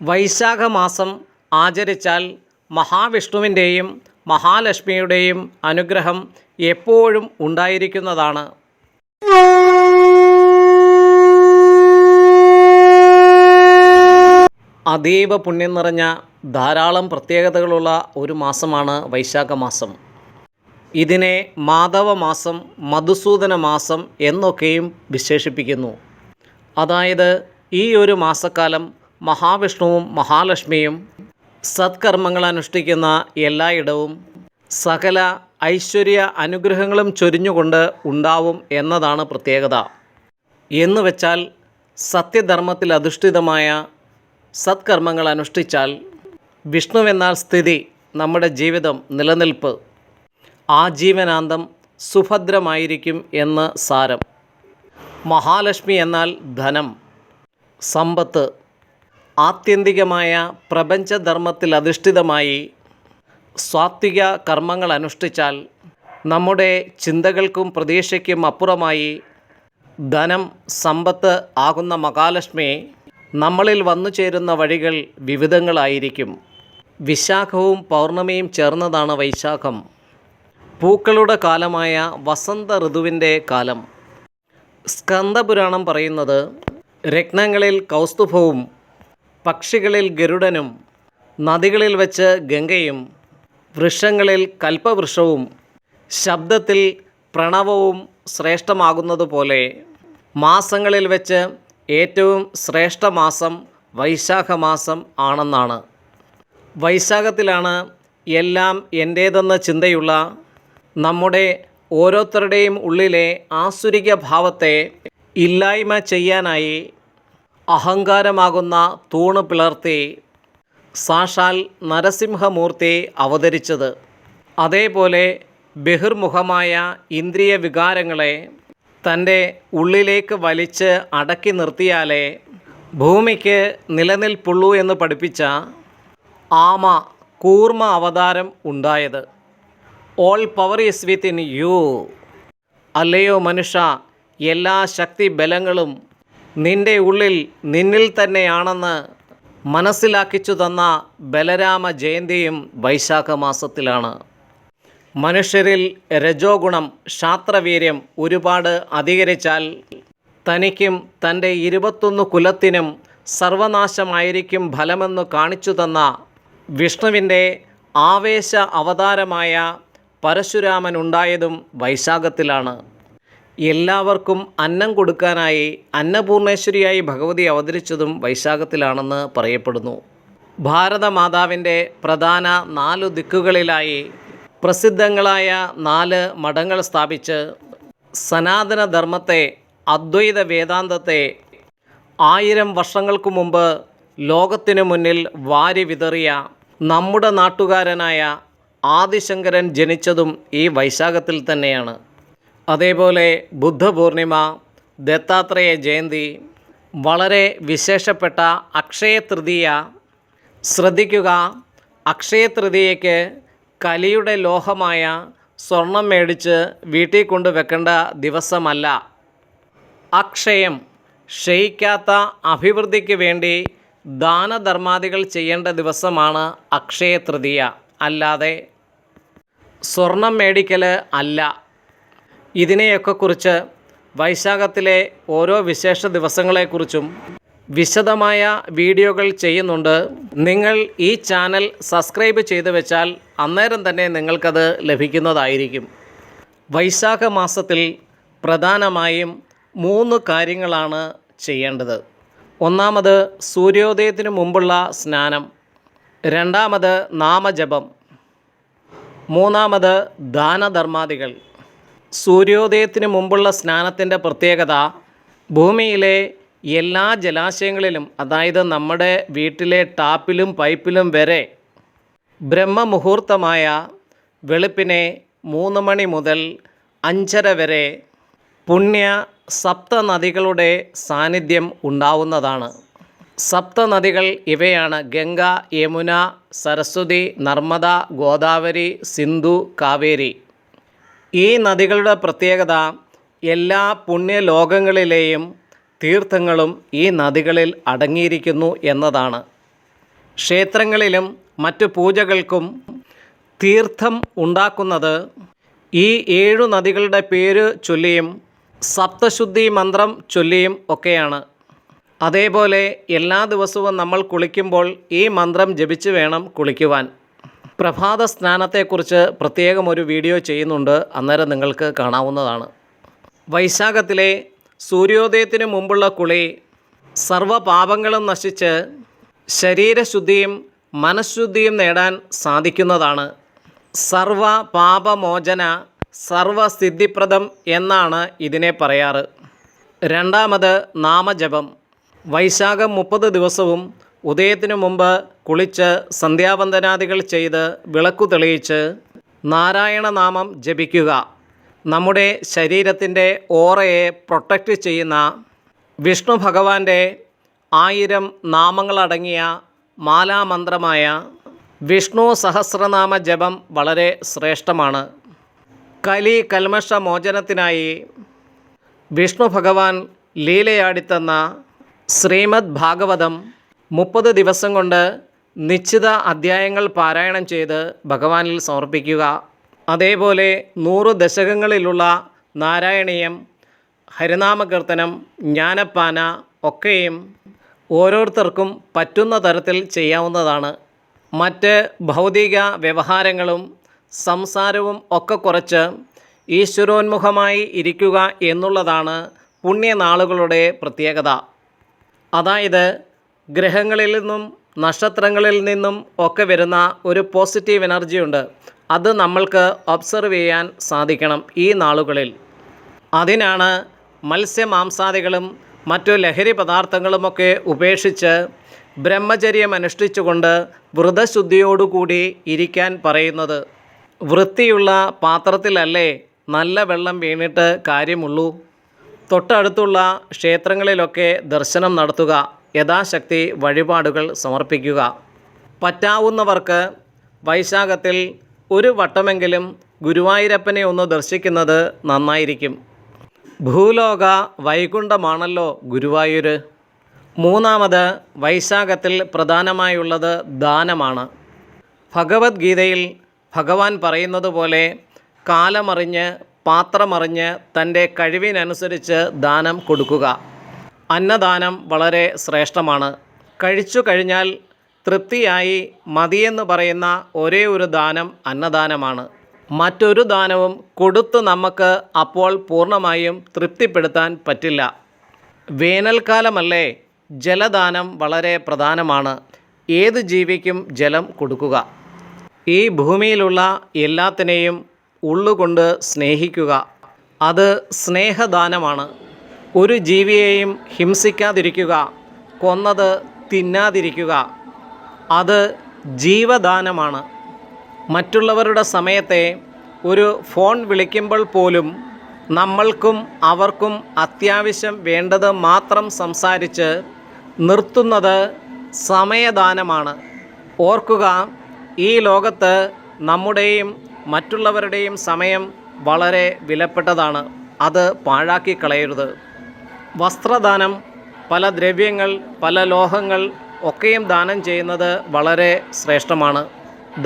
വൈശാഖ മാസം ആചരിച്ചാൽ മഹാവിഷ്ണുവിന്റെയും മഹാലക്ഷ്മിയുടെയും അനുഗ്രഹം എപ്പോഴും ഉണ്ടായിരിക്കുന്നതാണ്. അതീവ പുണ്യം നിറഞ്ഞ ധാരാളം പ്രത്യേകതകളുള്ള ഒരു മാസമാണ് വൈശാഖ മാസം ഇതിനെ മാധവ മാസം മധുസൂദന മാസം എന്നൊക്കെയും വിശേഷിപ്പിക്കുന്നു. അതായത് ഈ ഒരു മാസക്കാലം മഹാവിഷ്ണുവും മഹാലക്ഷ്മിയും സത്കർമ്മങ്ങൾ അനുഷ്ഠിക്കുന്ന എല്ലായിടവും സകല ഐശ്വര്യ അനുഗ്രഹങ്ങളും ചൊരിഞ്ഞുകൊണ്ട് ഉണ്ടാവും എന്നതാണ് പ്രത്യേകത. എന്ന് വെച്ചാൽ സത്യധർമ്മത്തിൽ അധിഷ്ഠിതമായ സത്കർമ്മങ്ങൾ അനുഷ്ഠിച്ചാൽ വിഷ്ണുവെന്നാൽ സ്ഥിതി നമ്മുടെ ജീവിതം നിലനിൽപ്പ്. ആ ആജീവനാന്തം സുഭദ്രമായിരിക്കും എന്ന് സാരം. മഹാലക്ഷ്മി എന്നാൽ ധനം സമ്പത്ത് ആത്യന്തികമായ പ്രപഞ്ചധർമ്മത്തിൽ അധിഷ്ഠിതമായി സ്വാത്വിക കർമ്മങ്ങൾ അനുഷ്ഠിച്ചാൽ നമ്മുടെ ചിന്തകൾക്കും പ്രതീക്ഷയ്ക്കും അപ്പുറമായി ധനം സമ്പത്ത് ആകുന്ന മഹാലക്ഷ്മി നമ്മളിൽ വന്നു ചേരുന്ന വഴികൾ വിവിധങ്ങളായിരിക്കും. വിശാഖവും പൗർണമിയും ചേർന്നതാണ് വൈശാഖം. പൂക്കളുടെ കാലമായ വസന്ത ഋതുവിന്റെ കാലം. സ്കന്ദപുരാണം പറയുന്നത് രത്നങ്ങളിൽ കൗസ്തുഭവും പക്ഷികളിൽ ഗരുഡനും നദികളിൽ വെച്ച് ഗംഗയും വൃക്ഷങ്ങളിൽ കൽപ്പവൃക്ഷവും ശബ്ദത്തിൽ പ്രണവവും ശ്രേഷ്ഠമാകുന്നതുപോലെ മാസങ്ങളിൽ വെച്ച് ഏറ്റവും ശ്രേഷ്ഠമാസം വൈശാഖമാസം വൈശാഖ മാസം ആണെന്നാണ്. വൈശാഖത്തിലാണ് എല്ലാം എന്റേതെന്ന ചിന്തയുള്ള നമ്മുടെ ഓരോരുത്തരുടെയും ഉള്ളിലെ ആസുരിക ഭാവത്തെ ഇല്ലായ്മ ചെയ്യാനായി അഹങ്കാരമാകുന്ന തൂണ് പിളർത്തി സാക്ഷാൽ നരസിംഹമൂർത്തി അവതരിച്ചത്. അതേപോലെ ബഹിർമുഖമായ ഇന്ദ്രിയ വികാരങ്ങളെ തന്റെ ഉള്ളിലേക്ക് വലിച്ച് അടക്കി നിർത്തിയാലേ ഭൂമിക്ക് നിലനിൽപ്പുള്ളൂ എന്ന് പഠിപ്പിച്ച ആമ കൂർമ്മ അവതാരം ഉണ്ടായത്. All power is in you അല്ലയോ മനുഷ്യ എല്ലാ ശക്തി ബലങ്ങളും നിന്റെ ഉള്ളിൽ നിന്നിൽ തന്നെയാണെന്ന് മനസ്സിലാക്കിച്ചു തന്ന ബലരാമ ജയന്തിയും വൈശാഖ മാസത്തിലാണ്. മനുഷ്യരിൽ രജോഗുണം ശാസ്ത്രവീര്യം ഒരുപാട് അധികരിച്ചാൽ തനിക്കും തന്റെ ഇരുപത്തൊന്ന് കുലത്തിനും സർവനാശമായിരിക്കും ഫലമെന്ന് കാണിച്ചു തന്ന വിഷ്ണുവിന്റെ ആവേശ അവതാരമായ പരശുരാമൻ ഉണ്ടായതും വൈശാഖത്തിലാണ്. എല്ലാവർക്കും അന്നം കൊടുക്കാനായി അന്നപൂർണേശ്വരിയായി ഭഗവതി അവതരിച്ചതും വൈശാഖത്തിലാണെന്ന് പറയപ്പെടുന്നു. ഭാരതമാതാവിന്റെ പ്രധാന നാലു ദിക്കുകളിലായി പ്രസിദ്ധങ്ങളായ നാല് മഠങ്ങൾ സ്ഥാപിച്ച് സനാതനധർമ്മത്തെ അദ്വൈത വേദാന്തത്തെ ആയിരം വർഷങ്ങൾക്കു മുമ്പ് ലോകത്തിനു മുന്നിൽ വാരി വിതറിയ നമ്മുടെ നാട്ടുകാരനായ ആദിശങ്കരൻ ജനിച്ചതും ഈ വൈശാഖത്തിൽ തന്നെയാണ്. അതേപോലെ ബുദ്ധപൂർണിമ ദത്താത്രേയ ജയന്തി വളരെ വിശേഷപ്പെട്ട അക്ഷയ തൃതീയ. ശ്രദ്ധിക്കുക അക്ഷയ തൃതീയയ്ക്ക് കലിയുടെ ലോഹമായ സ്വർണം മേടിച്ച് വീട്ടിൽ കൊണ്ട് വെക്കേണ്ട ദിവസമല്ല. അക്ഷയം ക്ഷയിക്കാത്ത അഭിവൃദ്ധിക്ക് വേണ്ടി ദാനധർമാദികൾ ചെയ്യേണ്ട ദിവസമാണ് അക്ഷയ തൃതീയ. അല്ലാതെ സ്വർണം മേടിക്കൽ അല്ല. ഇതിനെയൊക്കെ കുറിച്ച് വൈശാഖത്തിലെ ഓരോ വിശേഷ ദിവസങ്ങളെക്കുറിച്ചും വിശദമായ വീഡിയോകൾ ചെയ്യുന്നുണ്ട്. നിങ്ങൾ ഈ ചാനൽ സബ്സ്ക്രൈബ് ചെയ്തു വെച്ചാൽ അന്നേരം തന്നെ നിങ്ങൾക്കത് ലഭിക്കുന്നതായിരിക്കും. വൈശാഖ മാസത്തിൽ പ്രധാനമായും മൂന്ന് കാര്യങ്ങളാണ് ചെയ്യേണ്ടത്. ഒന്നാമത് സൂര്യോദയത്തിന് മുമ്പുള്ള സ്നാനം. രണ്ടാമത് നാമജപം. മൂന്നാമത് ദാനധർമാദികൾ. സൂര്യോദയത്തിന് മുമ്പുള്ള സ്നാനത്തിന്റെ പ്രത്യേകത ഭൂമിയിലെ എല്ലാ ജലാശയങ്ങളിലും അതായത് നമ്മുടെ വീട്ടിലെ ടാപ്പിലും പൈപ്പിലും വരെ ബ്രഹ്മമുഹൂർത്തമായ വെളുപ്പിനെ മൂന്ന് മണി മുതൽ അഞ്ചര വരെ പുണ്യ സപ്തനദികളുടെ സാന്നിധ്യം ഉണ്ടാവുന്നതാണ്. സപ്തനദികൾ ഇവയാണ് ഗംഗ യമുന സരസ്വതി നർമ്മദ ഗോദാവരി സിന്ധു കാവേരി. ഈ നദികളുടെ പ്രത്യേകത എല്ലാ പുണ്യലോകങ്ങളിലെയും തീർത്ഥങ്ങളും ഈ നദികളിൽ അടങ്ങിയിരിക്കുന്നു എന്നതാണ്. ക്ഷേത്രങ്ങളിലും മറ്റു പൂജകൾക്കും തീർത്ഥം ഉണ്ടാക്കുന്നത് ഈ ഏഴു നദികളുടെ പേര് ചൊല്ലിയും സപ്തശുദ്ധി മന്ത്രം ചൊല്ലിയും ഒക്കെയാണ്. അതേപോലെ എല്ലാ ദിവസവും നമ്മൾ കുളിക്കുമ്പോൾ ഈ മന്ത്രം ജപിച്ചു വേണം കുളിക്കുവാൻ. പ്രഭാത സ്നാനത്തെക്കുറിച്ച് പ്രത്യേകം ഒരു വീഡിയോ ചെയ്യുന്നുണ്ട്. അന്നേരം നിങ്ങൾക്ക് കാണാവുന്നതാണ്. വൈശാഖത്തിലെ സൂര്യോദയത്തിന് മുമ്പുള്ള കുളി സർവപാപങ്ങളും നശിച്ച് ശരീരശുദ്ധിയും മനഃശുദ്ധിയും നേടാൻ സാധിക്കുന്നതാണ്. സർവ പാപമോചന സർവസിദ്ധിപ്രദം എന്നാണ് ഇതിനെ പറയാറ്. രണ്ടാമത് നാമജപം. വൈശാഖം മുപ്പത് ദിവസവും ഉദയത്തിനു മുമ്പ് കുളിച്ച് സന്ധ്യാവന്ദനാദികൾ ചെയ്ത് വിളക്കു തെളിയിച്ച് നാരായണ നാമം ജപിക്കുക. നമ്മുടെ ശരീരത്തിന്റെ ഓറയെ പ്രൊട്ടക്റ്റ് ചെയ്യുന്ന വിഷ്ണു ഭഗവാന്റെ ആയിരം നാമങ്ങളടങ്ങിയ മാലാമന്ത്രമായ വിഷ്ണു സഹസ്രനാമ ജപം വളരെ ശ്രേഷ്ഠമാണ്. കലി കൽമഷ മോചനത്തിനായി വിഷ്ണു ഭഗവാൻ ലീലയാടിത്തന്ന ശ്രീമദ് ഭാഗവതം മുപ്പത് ദിവസം കൊണ്ട് നിശ്ചിത അധ്യായങ്ങൾ പാരായണം ചെയ്ത് ഭഗവാനിൽ സമർപ്പിക്കുക. അതേപോലെ നൂറ് ദശകങ്ങളിലുള്ള നാരായണീയം ഹരിനാമകീർത്തനം ജ്ഞാനപ്പാന ഒക്കെയും ഓരോരുത്തർക്കും പറ്റുന്ന തരത്തിൽ ചെയ്യാവുന്നതാണ്. മറ്റ് ഭൗതിക വ്യവഹാരങ്ങളും സംസാരവും ഒക്കെ കുറച്ച് ഈശ്വരോന്മുഖമായി ഇരിക്കുക എന്നുള്ളതാണ് പുണ്യനാളുകളുടെ പ്രത്യേകത. അതായത് ഗ്രഹങ്ങളിൽ നിന്നും നക്ഷത്രങ്ങളിൽ നിന്നും ഒക്കെ വരുന്ന ഒരു പോസിറ്റീവ് എനർജി ഉണ്ട്. അത് നമ്മൾക്ക് ഒബ്സർവ് ചെയ്യാൻ സാധിക്കണം ഈ നാളുകളിൽ. അതിനാണ് മത്സ്യമാംസാദികളും മറ്റു ലഹരി പദാർത്ഥങ്ങളുമൊക്കെ ഉപേക്ഷിച്ച് ബ്രഹ്മചര്യം അനുഷ്ഠിച്ചുകൊണ്ട് വ്രതശുദ്ധിയോടുകൂടി ഇരിക്കാൻ പറയുന്നത്. വൃത്തിയുള്ള പാത്രത്തിലല്ലേ നല്ല വെള്ളം വീണിട്ട് കാര്യമുള്ളൂ? തൊട്ടടുത്തുള്ള ക്ഷേത്രങ്ങളിലൊക്കെ ദർശനം നടത്തുക. യഥാശക്തി വഴിപാടുകൾ സമർപ്പിക്കുക. പറ്റാവുന്നവർക്ക് വൈശാഖത്തിൽ ഒരു വട്ടമെങ്കിലും ഗുരുവായൂരപ്പനെ ഒന്ന് ദർശിക്കുന്നത് നന്നായിരിക്കും. ഭൂലോക വൈകുണ്ഠമാണല്ലോ ഗുരുവായൂർ മൂന്നാമത് വൈശാഖത്തിൽ പ്രധാനമായുള്ളത് ദാനമാണ്. ഭഗവത്ഗീതയിൽ ഭഗവാൻ പറയുന്നത് പോലെ കാലമറിഞ്ഞ് പാത്രമറിഞ്ഞ് തന്റെ കഴിവിനനുസരിച്ച് ദാനം കൊടുക്കുക. അന്നദാനം വളരെ ശ്രേഷ്ഠമാണ്. കഴിച്ചു കഴിഞ്ഞാൽ തൃപ്തിയായി മതിയെന്ന് പറയുന്ന ഒരേ ഒരു ദാനം അന്നദാനമാണ്. മറ്റൊരു ദാനവും കൊടുത്ത് നമുക്ക് അപ്പോൾ പൂർണമായും തൃപ്തിപ്പെടുത്താൻ പറ്റില്ല. വേനൽക്കാലമല്ലേ ജലദാനം വളരെ പ്രധാനമാണ്. ഏത് ജീവിക്കും ജലം കൊടുക്കുക. ഈ ഭൂമിയിലുള്ള എല്ലാത്തിനെയും ഉള്ളുകൊണ്ട് സ്നേഹിക്കുക. അത് സ്നേഹദാനമാണ്. ഒരു ജീവിയെയും ഹിംസിക്കാതിരിക്കുക കൊന്നത് തിന്നാതിരിക്കുക അത് ജീവദാനമാണ്. മറ്റുള്ളവരുടെ സമയത്തെ ഒരു ഫോൺ വിളിക്കുമ്പോൾ പോലും നമ്മൾക്കും അവർക്കും അത്യാവശ്യം വേണ്ടത് മാത്രം സംസാരിച്ച് നിർത്തുന്നത് സമയദാനമാണ്. ഓർക്കുക ഈ ലോകത്ത് നമ്മുടെയും മറ്റുള്ളവരുടെയും സമയം വളരെ വിലപ്പെട്ടതാണ്. അത് പാഴാക്കി കളയരുത് വസ്ത്രദാനം പല ദ്രവ്യങ്ങൾ പല ലോഹങ്ങൾ ഒക്കെയും ദാനം ചെയ്യുന്നത് വളരെ ശ്രേഷ്ഠമാണ്.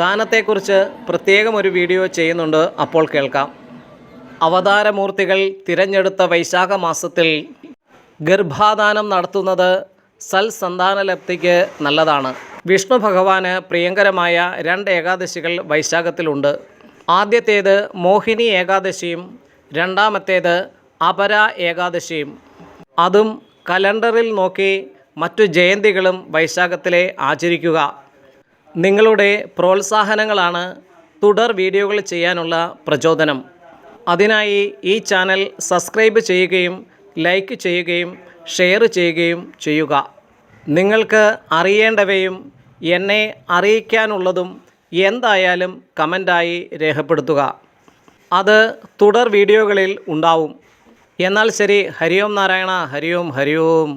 ദാനത്തെക്കുറിച്ച് പ്രത്യേകം ഒരു വീഡിയോ ചെയ്യുന്നുണ്ട് അപ്പോൾ കേൾക്കാം. അവതാരമൂർത്തികൾ തിരഞ്ഞെടുത്ത വൈശാഖ മാസത്തിൽ ഗർഭാദാനം നടത്തുന്നത് സൽസന്താനലബ്ധിക്ക് നല്ലതാണ്. വിഷ്ണു ഭഗവാന് പ്രിയങ്കരമായ രണ്ട് ഏകാദശികൾ വൈശാഖത്തിലുണ്ട്. ആദ്യത്തേത് മോഹിനി ഏകാദശിയും രണ്ടാമത്തേത് അപര ഏകാദശിയും. അതും കലണ്ടറിൽ നോക്കി മറ്റു ജയന്തികളും വൈശാഖത്തിലെ ആചരിക്കുക. നിങ്ങളുടെ പ്രോത്സാഹനങ്ങളാണ് തുടർ വീഡിയോകൾ ചെയ്യാനുള്ള പ്രചോദനം. അതിനായി ഈ ചാനൽ സബ്സ്ക്രൈബ് ചെയ്യുകയും ലൈക്ക് ചെയ്യുകയും ഷെയർ ചെയ്യുകയും ചെയ്യുക. നിങ്ങൾക്ക് അറിയേണ്ടവയും എന്നെ അറിയിക്കാനുള്ളതും എന്തായാലും കമന്റായി രേഖപ്പെടുത്തുക. അത് തുടർ വീഡിയോകളിൽ ഉണ്ടാവും. എന്നാൽ ശരി ഹരിയോം നാരായണ ഹരിയോം ഹരിയോം.